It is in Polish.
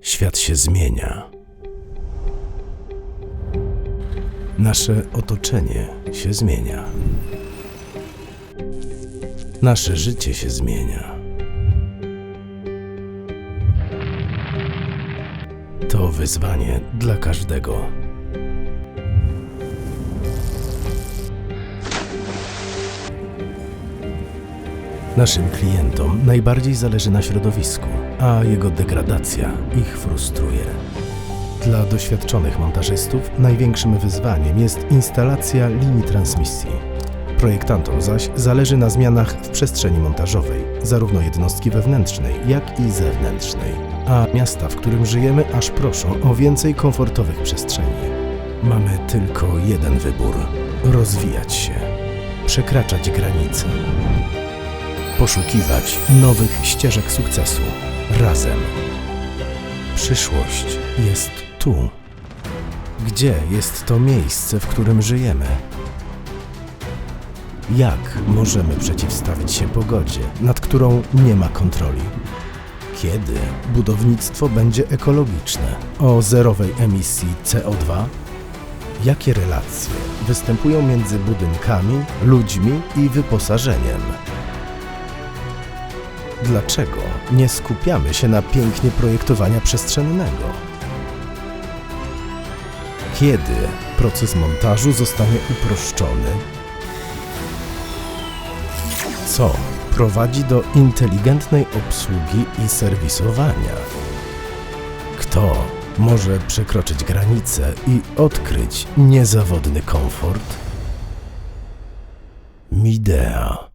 Świat się zmienia. Nasze otoczenie się zmienia. Nasze życie się zmienia. To wyzwanie dla każdego. Naszym klientom najbardziej zależy na środowisku, a jego degradacja ich frustruje. Dla doświadczonych montażystów największym wyzwaniem jest instalacja linii transmisji. Projektantom zaś zależy na zmianach w przestrzeni montażowej, zarówno jednostki wewnętrznej, jak i zewnętrznej. A miasta, w którym żyjemy, aż proszą o więcej komfortowych przestrzeni. Mamy tylko jeden wybór: rozwijać się, przekraczać granice poszukiwać nowych ścieżek sukcesu razem. Przyszłość jest tu. Gdzie jest to miejsce, w którym żyjemy? Jak możemy przeciwstawić się pogodzie, nad którą nie ma kontroli? Kiedy budownictwo będzie ekologiczne, o zerowej emisji CO2? Jakie relacje występują między budynkami, ludźmi i wyposażeniem? Dlaczego nie skupiamy się na pięknie projektowania przestrzennego? Kiedy proces montażu zostanie uproszczony? Co prowadzi do inteligentnej obsługi i serwisowania? Kto może przekroczyć granice i odkryć niezawodny komfort? Midea.